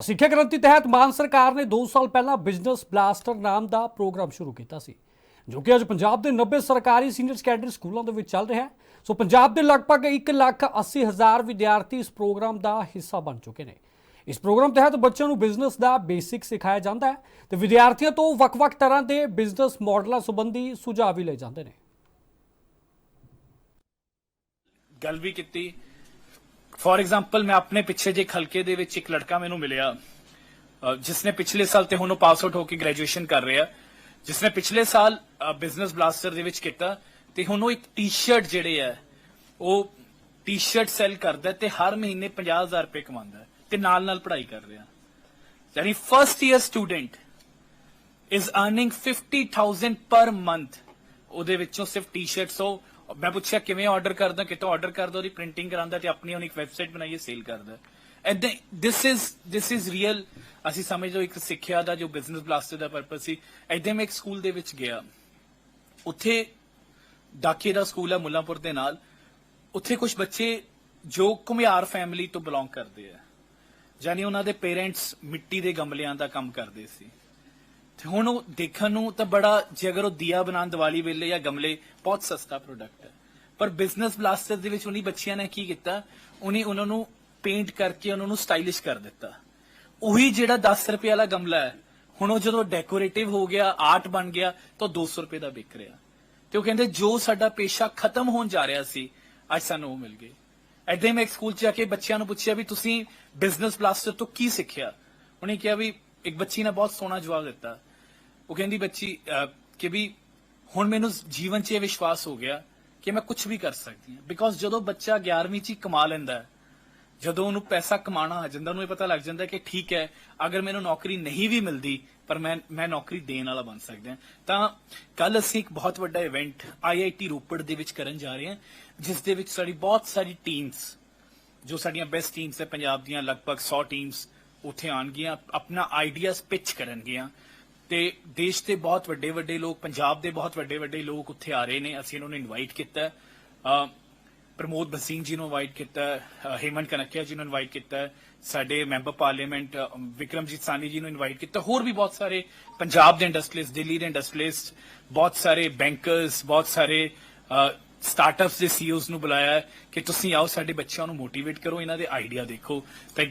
ਸਿੱਖਿਆ ਕ੍ਰਾਂਤੀ ਤਹਿਤ ਮਾਨ ਸਰਕਾਰ ਨੇ 2 ਸਾਲ ਪਹਿਲਾਂ ਬਿਜ਼ਨਸ ਬਲਾਸਟਰ ਨਾਮ ਦਾ ਪ੍ਰੋਗਰਾਮ ਸ਼ੁਰੂ ਕੀਤਾ ਸੀ, ਜੋ ਕਿ ਅੱਜ ਪੰਜਾਬ ਦੇ 90 ਸਰਕਾਰੀ ਸੀਨੀਅਰ ਸੈਕੰਡਰੀ ਸਕੂਲਾਂ ਦੇ ਵਿੱਚ ਚੱਲ ਰਿਹਾ ਹੈ। ਸੋ ਪੰਜਾਬ ਦੇ ਲਗਭਗ 1 ਲੱਖ 80 ਹਜ਼ਾਰ ਵਿਦਿਆਰਥੀ ਇਸ ਪ੍ਰੋਗਰਾਮ ਦਾ ਹਿੱਸਾ ਬਣ ਚੁੱਕੇ ਨੇ। ਇਸ ਪ੍ਰੋਗਰਾਮ ਤਹਿਤ ਬੱਚਿਆਂ ਨੂੰ ਬਿਜ਼ਨਸ ਦਾ ਬੇਸਿਕ ਸਿਖਾਇਆ ਜਾਂਦਾ ਹੈ ਤੇ ਵਿਦਿਆਰਥੀਆਂ ਤੋਂ ਵੱਖ-ਵੱਖ ਤਰ੍ਹਾਂ ਦੇ ਬਿਜ਼ਨਸ ਮਾਡਲਾਂ ਸੰਬੰਧੀ ਸੁਝਾਅ ਵੀ ਲਏ ਜਾਂਦੇ ਨੇ। ਗੱਲ ਵੀ ਕੀਤੀ ਫੋਰ ਐਗਜ਼ਾਮਪਲ ਮੈਂ ਆਪਣੇ ਪਿੱਛੇ ਜੇ ਖਲਕੇ ਦੇ ਵਿੱਚ ਇੱਕ ਲੜਕਾ ਮੈਨੂੰ ਮਿਲਿਆ, ਅਹ, ਜਿਸਨੇ ਪਿਛਲੇ ਸਾਲ ਤੇ ਹੁਣ ਉਹ ਪਾਸ ਆਊਟ ਹੋ ਕੇ ਗ੍ਰੈਜੂਏਸ਼ਨ ਕਰ ਰਿਹਾ, ਜਿਸਨੇ ਪਿਛਲੇ ਸਾਲ ਬਿਜ਼ਨਸ ਬਲਾਸਟਰ ਦੇ ਵਿੱਚ ਕੀਤਾ ਤੇ ਹੁਣ ਉਹ ਇੱਕ ਟੀ-ਸ਼ਰਟ ਜਿਹੜੇ ਆ, ਉਹ ਟੀ-ਸ਼ਰਟ ਸੈਲ ਕਰਦਾ ਤੇ ਹਰ ਮਹੀਨੇ 50000 ਰੁਪਏ ਕਮਾਉਂਦਾ ਤੇ ਨਾਲ ਨਾਲ ਪੜ੍ਹਾਈ ਕਰ ਰਿਹਾ। ਯਾਨੀ first year student is earning 50000 per month ਉਹਦੇ ਵਿੱਚੋਂ ਸਿਰਫ ਟੀ-ਸ਼ਰਟਸ ਉਹ ਮੈਂ ਪੁੱਛਿਆ, ਕਿਵੇਂ ਆਰਡਰ ਕਰਦਾ? ਕਿਤੋਂ ਆਰਡਰ ਕਰਦਾ, ਉਹਦੀ ਪ੍ਰਿੰਟਿੰਗ ਕਰਾਂਦਾ ਤੇ ਆਪਣੀ ਉਹਨੇ ਇੱਕ ਵੈਬਸਾਈਟ ਬਣਾਈ ਹੈ ਸੇਲ ਕਰਦਾ। ਐਦਾਂ this is this is real ਅਸੀਂ ਸਮਝੋ ਇੱਕ ਸਿੱਖਿਆ ਦਾ, ਜੋ ਬਿਜ਼ਨਸ ਬਲਾਸਟਰ ਦਾ ਪਰਪਸ ਸੀ। ਐਦਾਂ ਮੈਂ ਇੱਕ ਸਕੂਲ ਦੇ ਵਿੱਚ ਗਿਆ। ਉੱਥੇ ਡਾਕੇ ਦਾ ਸਕੂਲ ਹੈ, ਮੁੱਲਾਂਪੁਰ ਦੇ ਨਾਲ। ਉੱਥੇ ਕੁਝ ਬੱਚੇ ਜੋ ਘੁਮਿਆਰ ਫੈਮਿਲੀ ਤੋਂ ਬਿਲੋਂਗ ਕਰਦੇ ਆ। ਯਾਨੀ ਉਹਨਾਂ ਦੇ ਪੇਰੈਂਟਸ ਮਿੱਟੀ ਦੇ ਗਮਲਿਆਂ ਦਾ ਕੰਮ ਕਰਦੇ ਸੀ। ਤੇ ਹੁਣ ਉਹ ਦੇਖਣ ਨੂੰ ਤਾਂ ਬੜਾ, ਜੇ ਅਗਰ ਉਹ ਦੀਆ ਬਣਾਉਣ ਦੀਵਾਲੀ ਵੇਲੇ ਜਾਂ ਗਮਲੇ, ਬਹੁਤ ਸਸਤਾ ਪ੍ਰੋਡਕਟ ਹੈ। ਪਰ ਬਿਜ਼ਨਸ ਬਲਾਸਟਰ ਦੇ ਵਿੱਚ ਉਹਨੀ ਬੱਚਿਆਂ ਨੇ ਕੀ ਕੀਤਾ? ਉਹਨੇ ਉਹਨਾਂ ਨੂੰ ਪੇਂਟ ਕਰਕੇ ਉਹਨਾਂ ਨੂੰ ਸਟਾਈਲਿਸ਼ ਕਰ ਦਿੱਤਾ। ਉਹੀ ਜਿਹੜਾ 10 ਰੁਪਏ ਵਾਲਾ ਗਮਲਾ ਹੈ, ਹੁਣ ਉਹ ਜਦੋਂ ਡੈਕੋਰੇਟਿਵ ਹੋ ਗਿਆ ਆਰਟ ਬਣ ਗਿਆ, ਤਾਂ 200 ਰੁਪਏ ਦਾ ਵਿਕ ਰਿਹਾ। ਤੇ ਉਹ ਕਹਿੰਦੇ, ਜੋ ਸਾਡਾ ਪੇਸ਼ਾ ਖਤਮ ਹੋਣ ਜਾ ਰਿਹਾ ਸੀ, ਅੱਜ ਸਾਨੂੰ ਉਹ ਮਿਲ ਗਏ। ਐਦਾਂ ਹੀ ਮੈਂ ਇੱਕ ਸਕੂਲ ਚ ਜਾ ਕੇ ਬੱਚਿਆਂ ਨੂੰ ਪੁੱਛਿਆ ਵੀ ਤੁਸੀਂ ਬਿਜ਼ਨਸ ਬਲਾਸਟਰ ਤੋਂ ਕੀ ਸਿੱਖਿਆ? ਉਹਨੇ ਕਿਹਾ ਵੀ ਇੱਕ ਬੱਚੀ ਨੇ ਬਹੁਤ ਸੋਹਣਾ ਜਵਾਬ ਦਿੱਤਾ। ਉਹ ਕਹਿੰਦੀ ਬੱਚੀ ਕਿ ਵੀ ਹੁਣ ਮੈਨੂੰ ਜੀਵਨ 'ਚ ਇਹ ਵਿਸ਼ਵਾਸ ਹੋ ਗਿਆ ਕਿ ਮੈਂ ਕੁਝ ਵੀ ਕਰ ਸਕਦੀ ਹਾਂ। ਬਿਕੋਜ਼ ਜਦੋਂ ਬੱਚਾ 11ਵੀਂ 'ਚ ਕਮਾ ਲੈਂਦਾ ਹੈ, ਜਦੋਂ ਉਹਨੂੰ ਪੈਸਾ ਕਮਾਉਣਾ ਆ ਜਾਂਦਾ, ਉਹਨੂੰ ਇਹ ਪਤਾ ਲੱਗ ਜਾਂਦਾ ਕਿ ਠੀਕ ਹੈ, ਅਗਰ ਮੈਨੂੰ ਨੌਕਰੀ ਨਹੀਂ ਵੀ ਮਿਲਦੀ, ਪਰ ਮੈਂ ਮੈਂ ਨੌਕਰੀ ਦੇਣ ਵਾਲਾ ਬਣ ਸਕਦਾ ਤਾਂ ਕੱਲ ਅਸੀਂ ਇੱਕ ਬਹੁਤ ਵੱਡਾ ਇਵੈਂਟ ਆਈਆਈਟੀ ਰੋਪੜ ਦੇ ਵਿੱਚ ਕਰਨ ਜਾ ਰਹੇ ਹਾਂ, ਜਿਸ ਦੇ ਵਿੱਚ ਸਾਡੀ ਬਹੁਤ ਸਾਰੀ ਟੀਮਸ ਜੋ ਸਾਡੀਆਂ ਬੈਸਟ ਟੀਮਸ ਹੈ, ਪੰਜਾਬ ਦੀਆਂ ਲਗਭਗ 100 ਟੀਮਸ ਉੱਥੇ ਆਣਗੀਆਂ ਆਪਣਾ ਆਈਡੀਆਜ਼ ਪਿਚ ਕਰਨਗੀਆਂ। ਤੇ ਦੇਸ਼ ਦੇ ਬਹੁਤ ਵੱਡੇ ਵੱਡੇ ਲੋਕ ਪੰਜਾਬ ਦੇ ਬਹੁਤ ਵੱਡੇ ਵੱਡੇ ਲੋਕ ਉੱਥੇ ਆ ਰਹੇ ਨੇ। ਅਸੀਂ ਉਹਨਾਂ ਨੂੰ ਇਨਵਾਈਟ ਕੀਤਾ। ਪ੍ਰਮੋਦ ਬਸੀਨ ਜੀ ਨੂੰ ਇਨਵਾਈਟ ਕੀਤਾ ਹੈ, ਅਹ ਹੇਮੰਤ ਕਨਕਿਆ ਜੀ ਨੂੰ ਇਨਵਾਈਟ ਕੀਤਾ ਸਾਡੇ ਮੈਂਬਰ ਪਾਰਲੀਮੈਂਟ ਵਿਕਰਮਜੀਤ ਸਾਨੀ ਜੀ ਨੂੰ ਇਨਵਾਈਟ ਕੀਤਾ। ਹੋਰ ਵੀ ਬਹੁਤ ਸਾਰੇ ਪੰਜਾਬ ਦੇ ਇੰਡਸਟਰੀਜ਼ ਦਿੱਲੀ ਦੇ ਇੰਡਸਟਰੀਜ਼ ਬਹੁਤ ਸਾਰੇ ਬੈਂਕਰਸ ਬਹੁਤ ਸਾਰੇ ਸਟਾਰਟਅਪਸ ਦੇ ਸੀਈਓਜ਼ ਨੂੰ ਬੁਲਾਇਆ ਕਿ ਤੁਸੀਂ ਆਓ ਸਾਡੇ ਬੱਚਿਆਂ ਨੂੰ ਮੋਟੀਵੇਟ ਕਰੋ ਇਹਨਾਂ ਦੇ ਆਈਡੀਆ ਦੇਖੋ। ਤਾਂ